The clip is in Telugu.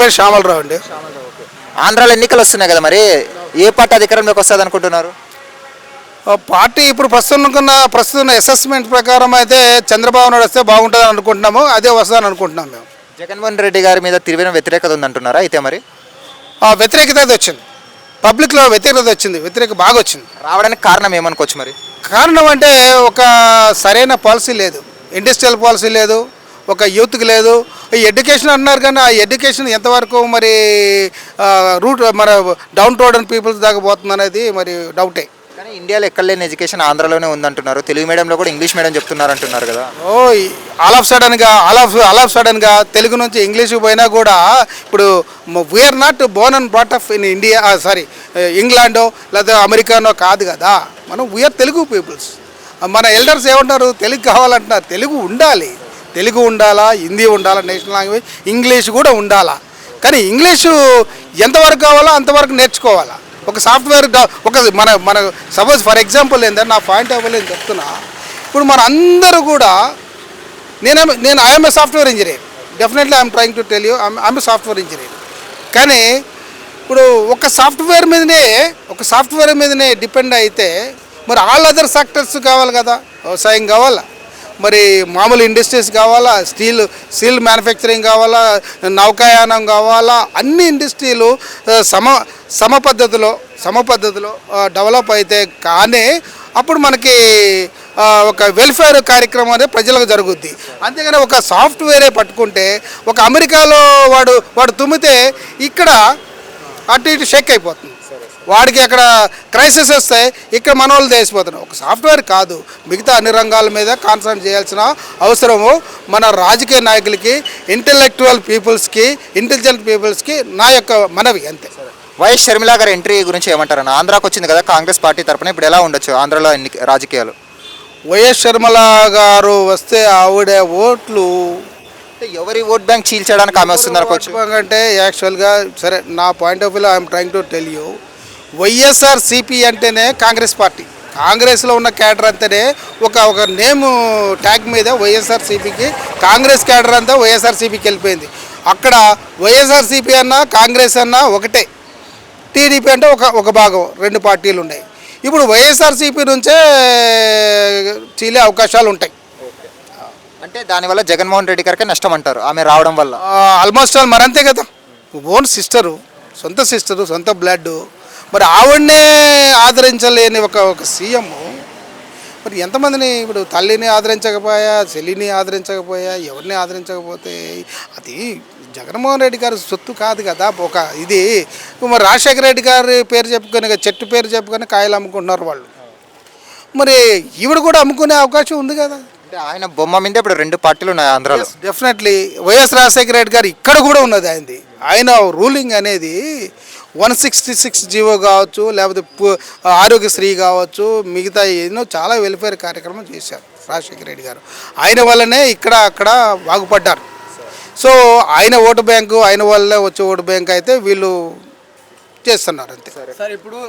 పేరు శ్యామలరావు అండి. ఆంధ్రాలో ఎన్నికలు వస్తున్నాయి కదా మరి ఏ పార్టీ అధికారంలోకి వస్తుంది అనుకుంటున్నారు? పార్టీ ఇప్పుడు ప్రస్తుతం ఉన్న ప్రస్తుతం అసెస్మెంట్ ప్రకారం అయితే చంద్రబాబు నాయుడు వస్తే బాగుంటుంది అనుకుంటున్నాము అదే వస్తుందని అనుకుంటున్నాం మేము. జగన్మోహన్ రెడ్డి గారి మీద తీవ్ర వ్యతిరేకత ఉందంటున్నారా అయితే మరి? ఆ వ్యతిరేకత అయితే వచ్చింది. పబ్లిక్లో వ్యతిరేకత వచ్చింది. వ్యతిరేక బాగా వచ్చింది. రావడానికి కారణం ఏమనుకోవచ్చు మరి? కారణం అంటే ఒక సరైన పాలసీ లేదు. ఇండస్ట్రియల్ పాలసీ లేదు. ఒక యూత్కి లేదు. ఈ ఎడ్యుకేషన్ అంటున్నారు కానీ ఆ ఎడ్యుకేషన్ ఎంతవరకు మరి రూట్ మన డౌన్ టోడన్ పీపుల్స్ దాకా పోతుంది అనేది మరి డౌటే. కానీ ఇండియాలో ఎక్కడ లేని ఎడ్యుకేషన్ ఆంధ్రాలోనే ఉందంటున్నారు. తెలుగు మీడియంలో కూడా ఇంగ్లీష్ మీడియం చెప్తున్నారు అంటున్నారు కదా. ఓ ఆల్ ఆఫ్ సడన్గా ఆల్ ఆఫ్ ఆల్ ఆఫ్ సడన్గా తెలుగు నుంచి ఇంగ్లీష్ పోయినా కూడా ఇప్పుడు we are not born and brought of in India sorry ఇంగ్లాండో లేదా అమెరికానో కాదు కదా. మనం వీఆర్ తెలుగు పీపుల్స్ మన ఎల్డర్స్ ఏమంటారు? తెలుగు కావాలంటున్నారు. తెలుగు ఉండాలి. తెలుగు ఉండాలా హిందీ ఉండాలా నేషనల్ లాంగ్వేజ్ ఇంగ్లీష్ కూడా ఉండాలా? కానీ ఇంగ్లీషు ఎంతవరకు కావాలో అంతవరకు నేర్చుకోవాలా? ఒక సాఫ్ట్వేర్ ఒక మన మన సపోజ్ ఫర్ ఎగ్జాంపుల్ ఏంటంటే నా పాయింట్ ఆఫ్ నేను చెప్తున్నా. ఇప్పుడు మన అందరూ కూడా నేను నేను I'm a software engineer definitely I'm trying to tell you I'm a software engineer కానీ ఇప్పుడు ఒక సాఫ్ట్వేర్ మీదనే ఒక సాఫ్ట్వేర్ మీదనే డిపెండ్ అయితే మరి ఆల్ అదర్ సెక్టర్స్ కావాలి కదా? వ్యవసాయం కావాలా? మరి మామూలు ఇండస్ట్రీస్ కావాలా? స్టీల్ స్టీల్ మ్యానుఫ్యాక్చరింగ్ కావాలా? నౌకాయానం కావాలా? అన్ని ఇండస్ట్రీలు సమ సమ పద్ధతిలో సమ పద్ధతిలో డెవలప్ అయితే కానీ అప్పుడు మనకి ఒక వెల్ఫేర్ కార్యక్రమం అనేది ప్రజలకు జరుగుద్ది. అంతేగాని ఒక సాఫ్ట్వేరే పట్టుకుంటే ఒక అమెరికాలో వాడు వాడు తుమ్మితే ఇక్కడ అటు ఇటు షేక్ అయిపోతుంది. వాడికి అక్కడ క్రైసిస్ వస్తే ఇక్కడ మన వాళ్ళు దేశపోతున్నారు. ఒక సాఫ్ట్వేర్ కాదు. మిగతా అన్ని రంగాల మీద కాన్సన్ట్రేట్ చేయాల్సిన అవసరము మన రాజకీయ నాయకులకి ఇంటలెక్చువల్ పీపుల్స్కి ఇంటెలిజెంట్ పీపుల్స్కి నా యొక్క మనవి అంతే. వైఎస్ షర్మిల గారి ఎంట్రీ గురించి ఏమంటారన్న? ఆంధ్రాకి వచ్చింది కదా కాంగ్రెస్ పార్టీ తరపున ఇప్పుడు ఎలా ఉండొచ్చు ఆంధ్రాలో ఎన్ని రాజకీయాలు? వైఎస్ శర్మల గారు వస్తే ఆవిడ ఓట్లు. అంటే ఎవరి ఓట్ బ్యాంక్ చీల్చడానికి ఆమె వస్తుంది అనుకోవచ్చు అంటే యాక్చువల్గా సరే నా పాయింట్ ఆఫ్ వ్యూలో I'm trying to tell you YSR CP అంటేనే కాంగ్రెస్ పార్టీ. కాంగ్రెస్లో ఉన్న క్యాడర్ అంటేనే ఒక ఒక నేమ్ ట్యాగ్ మీద వైఎస్ఆర్ సిపికి కాంగ్రెస్ క్యాడర్ అంతా వైఎస్ఆర్ సిపికి వెళ్ళిపోయింది. అక్కడ వైఎస్ఆర్ సిపి అన్నా కాంగ్రెస్ అన్నా ఒకటే. టీడీపీ అంటే ఒక ఒక భాగం రెండు పార్టీలు ఉన్నాయి. ఇప్పుడు వైఎస్ఆర్సీపీ నుంచే చీలే అవకాశాలు ఉంటాయి. అంటే దానివల్ల జగన్మోహన్ రెడ్డి గారికి నష్టం అంటారు ఆమె రావడం వల్ల. ఆల్మోస్ట్ ఆల్ మరి అంతే కదా. ఓన్ సిస్టరు సొంత సిస్టరు సొంత బ్లడ్ మరి ఆవిడనే ఆదరించలేని ఒక ఒక సీఎం. మరి ఎంతమందిని ఇప్పుడు తల్లిని ఆదరించకపోయా చెల్లిని ఆదరించకపోయా ఎవరిని ఆదరించకపోతే? అది జగన్మోహన్ రెడ్డి గారి సొత్తు కాదు కదా. ఒక ఇది మరి రాజశేఖర రెడ్డి గారి పేరు చెప్పుకొని చెట్టు పేరు చెప్పుకొని కాయలు అమ్ముకుంటున్నారు వాళ్ళు. మరి ఈవిడ కూడా అమ్ముకునే అవకాశం ఉంది కదా. అంటే ఆయన బొమ్మ మీద ఇప్పుడు రెండు పార్టీలు ఉన్నాయి ఆంధ్రాలో. డెఫినెట్లీ వైఎస్ రాజశేఖర రెడ్డి గారు ఇక్కడ కూడా ఉన్నది ఆయనది. ఆయన రూలింగ్ అనేది వన్ సిక్స్టీ సిక్స్ జీవో కావచ్చు లేకపోతే ఆరోగ్యశ్రీ కావచ్చు మిగతా ఎన్నో చాలా వెల్ఫేర్ కార్యక్రమం చేశారు రాజశేఖర రెడ్డి గారు. ఆయన వల్లనే ఇక్కడ అక్కడ బాగుపడ్డారు సో ఆయన ఓటు బ్యాంకు ఆయన వల్లే వచ్చే ఓటు బ్యాంక్ అయితే వీళ్ళు చేస్తున్నారు అంతే. సార్ ఇప్పుడు